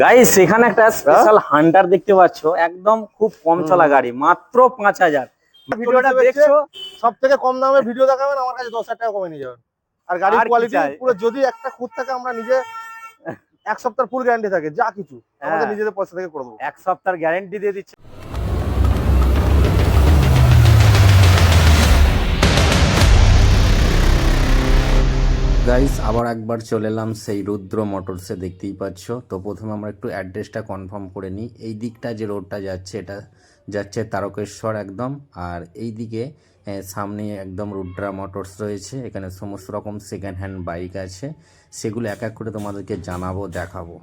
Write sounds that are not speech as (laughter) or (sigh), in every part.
Guys এখানে একটা special Hunter দেখতে পাচ্ছ। একদম খুব কম চলা গাড়ি মাত্র পাঁচ হাজার। ভিডিওটা দেখছ? সব থেকে কম দামে ভিডিও দেখাবেন আমার কাছে দশ হাজার টাকা কমে নিয়ে যাবেন। আর গাড়ির কোয়ালিটি? পুরো যদি একটা খুঁত থাকে আমরা নিজে এক সপ্তাহ ফুল গ্যারান্টি থাকে যা কিছু আমাদের হ্যাঁ। নিজেদের পয়সা থেকে করে দেবো। এক সপ্তাহ গ্যারান্টি দিয়ে দিচ্ছে। গাইস আবার একবার চলে এলাম সেই রুদ্র মোটরসে দেখতেই পাচ্ছ। তো প্রথমে আমরা একটু অ্যাড্রেসটা কনফার্ম করে নিই। এই দিকটা যে রোডটা যাচ্ছে এটা যাচ্ছে তারকেশ্বর একদম। আর এই দিকে সামনে একদম রুদ্রা মোটরস রয়েছে। এখানে সমস্ত রকম সেকেন্ড হ্যান্ড বাইক আছে। সেগুলো এক এক করে তোমাদেরকে জানাব দেখাবো।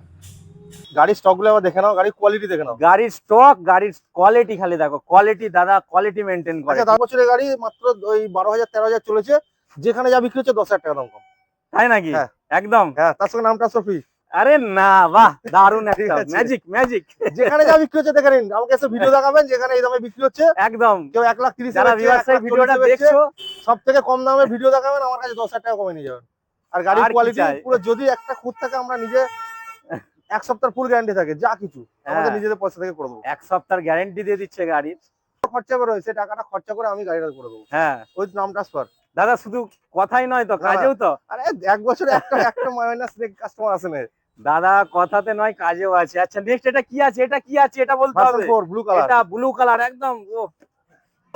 গাড়ির স্টকগুলো আবার দেখে নাও গাড়ির কোয়ালিটি দেখে নাও। গাড়ির স্টক গাড়ির কোয়ালিটি খালি দেখো। কোয়ালিটি দাদা কোয়ালিটি মেনটেন করে। আচ্ছা দশ বছরের গাড়ি মাত্র ওই বারো হাজার তেরো হাজার চলেছে। যেখানে যা বিক্রি হচ্ছে দশ হাজার টাকা দাম কম। তাই নাকি? হ্যাঁ। একদম। হ্যাঁ তার সঙ্গে নাম ট্রান্সফার আরে না বাহ (laughs) দারুণ একটা ম্যাজিক ম্যাজিক যেখানে যা বিক্রি হচ্ছে দেখে নিন। আমাকে এসে ভিডিও দেখাবেন যেখানে এই দামে বিক্রি হচ্ছে। একদম। কেউ এক লাখ তিরিশ যারা এই ভিডিওটা দেখছ সব থেকে কম দামে ভিডিও দেখাবেন আমার কাছে দশ হাজার টাকা কমে নিয়ে যাবেন। আর গাড়ির কোয়ালিটি? পুরো যদি একটা খুঁত থাকে আমরা নিজে এক সপ্তাহ ফুল গ্যারান্টি থাকে যা কিছু আমাদের হ্যাঁ। নিজেদের পয়সা থেকে করে দেবো। এক সপ্তাহ গ্যারেন্টি দিয়ে দিচ্ছে গাড়ির খরচা করে সেই টাকাটা খরচা করে আমি গাড়িটা করে দেবো। হ্যাঁ। ওই নাম ট্রান্সফার দাদা শুধু কথাই নয় তো কাজেও তো। আরে এক বছরে একটা একটা মাইনাস কাস্টমার আসে না দাদা কথাতে নয় কাজেও আছে। আচ্ছা নেক্সট এটা কি আছে? এটা কি আছে? এটা বলতে হবে। ব্লু কালার এটা ব্লু কালার একদম ও।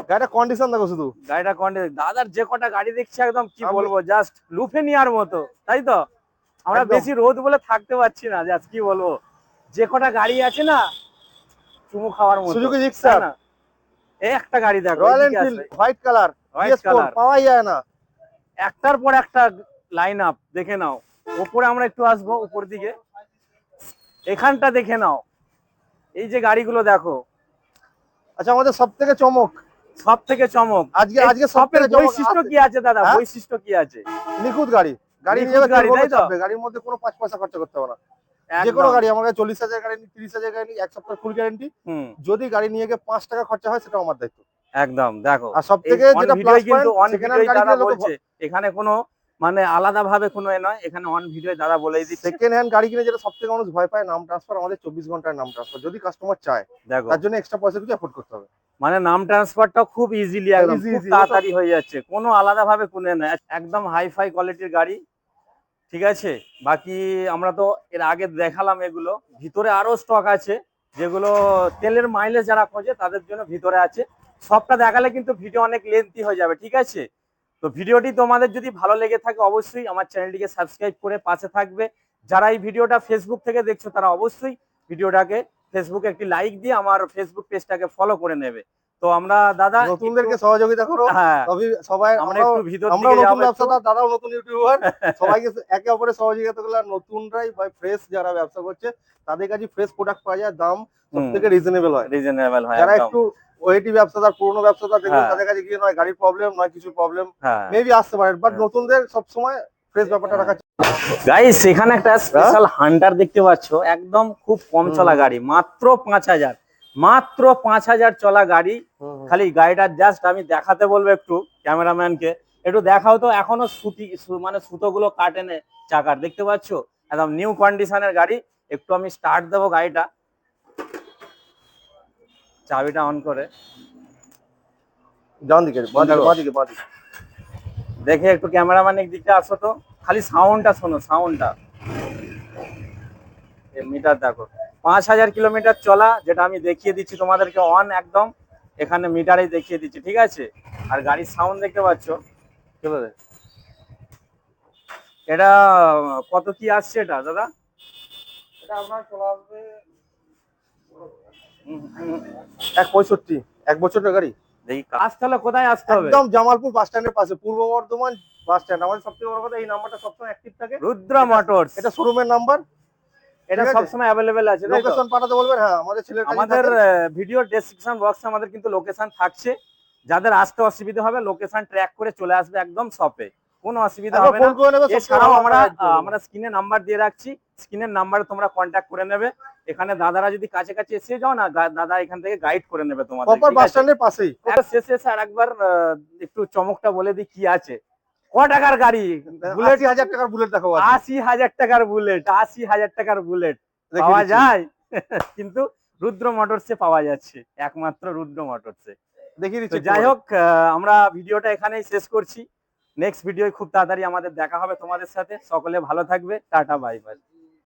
গাড়িটা কন্ডিশন দেখো শুধু। গাড়িটা কন্ডে দাদার যে কটা গাড়ি দেখছি একদম কি বলব জাস্ট লুফে নেওয়ার মতো তাই তো? আমরা বেশি রোদ বলে থাকতে পারছি না জাস্ট কি বলব। যে কটা গাড়ি আছে না চুমু খাওয়ার মতো। সুজুকি জিক্সার না? এই একটা গাড়ি দেখো রয়্যাল এনফিল্ড হোয়াইট কালার পাওয়াই যায় না। একটার পর একটা লাইন আপ দেখে নাও। ওপরে আমরা একটু আসব উপর দিকে। এখানটা দেখে নাও। এই যে গাড়িগুলো দেখো। আচ্ছা আমাদের সব থেকে চমক। সব থেকে চমক। আজকে আজকে সব সবের বৈশিষ্ট্য কি আছে দাদা? হ্যাঁ? বৈশিষ্ট্য কি আছে? নিখুঁত গাড়ি। গাড়ি নিয়ে গাড়ি, তাই তো? গাড়ির মধ্যে কোনো পাঁচ পয়সা খরচা করতে হবে না। যে কোনো গাড়ি আমার চল্লিশ হাজার গাড়ি তিরিশ হাজার গাড়ি এক সপ্তাহ ফুল গ্যারান্টি যদি গাড়ি নিয়ে গিয়ে পাঁচ টাকা খরচা হয় সেটা আমার দায়িত্ব। একদম দেখো। আর যেটা প্লাস পয়েন্ট বলছে এখানে কোনো মানে আলাদা ভাবে কোনো এ নয় এখানে অন ভিডিও দাদা বলেই দিচ্ছে। সেকেন্ড হ্যান্ড গাড়ি কিনে যেটা সব থেকে মানুষ ভয় পায় নাম ট্রান্সফার আমাদের চব্বিশ ঘণ্টার নাম ট্রান্সফার যদি কাস্টমার চায় দেখো। তার জন্য এক্সট্রা পয়সা কিছু অ্যাফোর্ড করতে হবে। মানে নাম ট্রান্সফারটা খুব ইজিলি একদম খুব তাড়াতাড়ি হয়ে যাচ্ছে। কোনো আলাদা ভাবে কোনো নয় একদম হাই ফাই কোয়ালিটির গাড়ি ঠিক আছে? বাকি আমরা তো এর আগে দেখালাম এগুলো। ভিতরে আরও স্টক আছে যেগুলো তেলের মাইলেজ যারা খোঁজে তাদের জন্য ভিতরে আছে। সবটা দেখালে কিন্তু ভিডিও অনেক লেন্থি হয়ে যাবে ঠিক আছে? তো ভিডিওটি তোমাদের যদি ভালো লেগে থাকে অবশ্যই আমার চ্যানেলটিকে সাবস্ক্রাইব করে পাশে থাকবে। যারা এই ভিডিওটা ফেসবুক থেকে দেখছ তারা অবশ্যই ভিডিওটাকে ফেসবুকে একটি লাইক দিয়ে আমার ফেসবুক পেজটাকে ফলো করে নেবে। তো আমরা দাদা নতুনদেরকে সহযোগিতা করো। হ্যাঁ। সবাই আমরা একটু ভিতর আমরাও দিকে নতুন। ব্যবসাদার দাদাও নতুন ইউটিউবার। (laughs) সবাইকে একে অপরের সহযোগিতা করলে নতুনরাই বা ফ্রেশ যারা ব্যবসা করছে তাদের কাছে ফ্রেশ প্রোডাক্ট পাওয়া যায় দাম সব থেকে রিজনেবল হয়। রিজনেবল হয় যারা একটু ওয়েটি ব্যবসাদার পুরনো ব্যবসাদার দেখবেন হ্যাঁ। তাদের কাছে গিয়ে নয় গাড়ির প্রবলেম নয় কিছু প্রবলেম হ্যাঁ। মেবি আসতে পারে বাট হ্যাঁ। নতুনদের সবসময় ফ্রেশ ব্যাপারটা রাখা গাইস এখানে একটা স্পেশাল হান্টার দেখতে পাচ্ছ একদম খুব কম চলা গাড়ি মাত্র পাঁচ হাজার মাত্র পাঁচ হাজার চলা গাড়ি খালি গাড়িটার জাস্ট আমি দেখাতে বলব একটু ক্যামেরাম্যানকে একটু দেখাও তো এখনও সুতি মানে সুতোগুলো কাটেনে চাকার দেখতে পাচ্ছ? একদম নিউ কন্ডিশনের গাড়ি একটু আমি স্টার্ট দেবো গাড়িটা। চাবিটা অন করে। ডান দিকে দিকে দেখো। একটু ক্যামেরাম্যানের দিকটা আসো তো। খালি সাউন্ডটা শোনো সাউন্ডটা মিটার দেখো। পাঁচ হাজার কিলোমিটার চলা যেটা আমি দেখিয়ে দিচ্ছি তোমাদেরকে অন একদম। এখানে মিটারেই দেখিয়ে দিচ্ছি ঠিক আছে? আর গাড়ির সাউন্ড দেখতে পাচ্ছ? কি বলে? এটা কত কি আসছে এটা দাদা? এটা আপনার চলে আসবে এক পঁয়ষট্টি এক বছরের গাড়ি? দেখি আসতে হলে কোথায় আসতে হবে? একদম জামালপুর বাস স্ট্যান্ডের পাশে পূর্ব বর্ধমান বাস স্ট্যান্ড। আমাদের সবথেকে বড় কথা এই নাম্বারটা সবসময় অ্যাক্টিভ থাকে। রুদ্র মোটরস। এটা শোরুমের নাম্বার। এটা সবসময় অ্যাভেলেবেল আছে লোকেশন পাঠাতে বলবেন হ্যাঁ আমাদের ছেলের আমাদের ভিডিও ডেসক্রিপশন বক্সে আমাদের কিন্তু লোকেশন থাকছে। যাদের আসতে অসুবিধা হবে লোকেশন ট্র্যাক করে চলে আসবে একদম শপে কোনো অসুবিধা হবে না। এছাড়াও আমরা। আমরা স্ক্রিনে নাম্বার দিয়ে রাখছি। স্ক্রিনের নাম্বারে তোমরা কন্ট্যাক্ট করে নেবে। এখানে দাদারা যদি কাছে কাছে এসে যাও না দাদা এখান থেকে গাইড করে নেবে তোমাদের প্রপার বাস স্ট্যান্ডের পাশেই। শেষে এসে আর একবার আহ, একটু চমকটা বলে দিই কি আছে। ক টাকার গাড়ি? বুলেট হাজার টাকার বুলেট দেখো আশি হাজার টাকার বুলেট আশি হাজার টাকার বুলেট পাওয়া যায়? (laughs) কিন্তু রুদ্র মোটরসে পাওয়া যাচ্ছে একমাত্র রুদ্র মোটরসে দেখিয়ে দিচ্ছি যাই হোক আমরা ভিডিওটা এখানেই শেষ করছি। নেক্সট ভিডিও খুব তাড়াতাড়ি আমাদের দেখা হবে তোমাদের সাথে। সকলে ভালো থাকবে। Tata bye bye